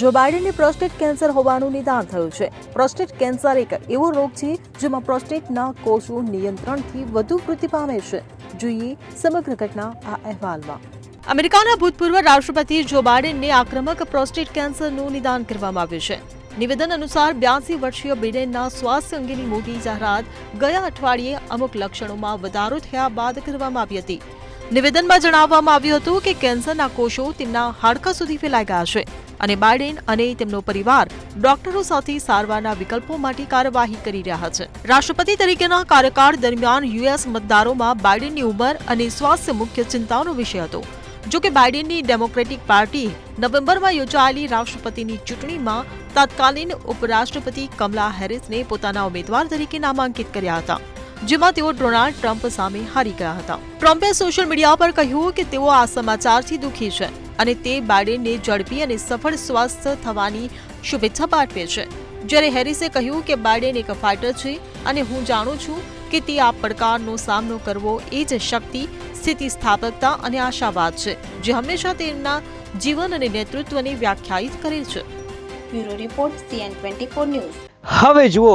જો બાઇડેનને prostate cancer હોવાનું નિદાન થયું છે. પ્રોસ્ટેટ કેન્સર એક એવો રોગ છે જેમાં પ્રોસ્ટેટના કોષો નિયંત્રણથી વધુ વૃદ્ધિ પામે છે. જોઈએ સમગ્ર ઘટના આ અહેવાલમાં. અમેરિકાના ભૂતપૂર્વ રાષ્ટ્રપતિ જો બાઇડેનને આક્રમક પ્રોસ્ટેટ કેન્સરનું નિદાન કરવામાં આવ્યું છે. નિવેદન અનુસાર બ્યાસી વર્ષીય બિડેનના સ્વાસ્થ્ય અંગેની મોટી જાહેરાત ગયા અઠવાડિયે અમુક લક્ષણોમાં વધારો થયા બાદ કરવામાં આવી હતી. નિવેદનમાં જણાવવામાં આવ્યું હતું કે કેન્સરના કોષો તેમના હાડકા સુધી ફેલાઈ ગયા છે અને બાઇડેન અને તેમનો પરિવાર ડોક્ટરો સાથે સારવારના વિકલ્પો માટે કાર્યવાહી કરી રહ્યા છે. રાષ્ટ્રપતિ તરીકેના કાર્યકાળ દરમિયાન યુએસ મતદારોમાં બાઇડેનની ઉંમર અને સ્વાસ્થ્ય મુખ્ય ચિંતાનો વિષય હતો. જો કે બાઇડેનની ડેમોક્રેટિક પાર્ટી નવેમ્બરમાં યોજાયેલી રાષ્ટ્રપતિની ચૂંટણીમાં તત્કાલીન ઉપરાષ્ટ્રપતિ કમલા હેરિસને પોતાના ઉમેદવાર તરીકે નામાંકિત કર્યા હતા. જેમાં તેઓ ડોનાલ્ડ ટ્રમ્પ સામે હારી ગયા હતા. ટ્રમ્પે સોશિયલ મીડિયા પર કહ્યું કે તેઓ આ સમાચારથી દુઃખી છે અને તે બાઇડેનને ઝડપી અને સફળ સ્વસ્થ થવાની શુભેચ્છા પાઠવે છે. જ્યારે હેરિસે કહ્યું કે બાઇડેન એક ફાઇટર છે અને હું જાણું છું કે તે આ પડકારનો સામનો કરવો એ જ શક્તિ સ્થિતિસ્થાપકતા અને આશાવાદ છે જે હંમેશા તેમના જીવન અને નેતૃત્વને વ્યાખ્યાયિત કરે છે. Bureau report CN twenty news. હવે જુઓ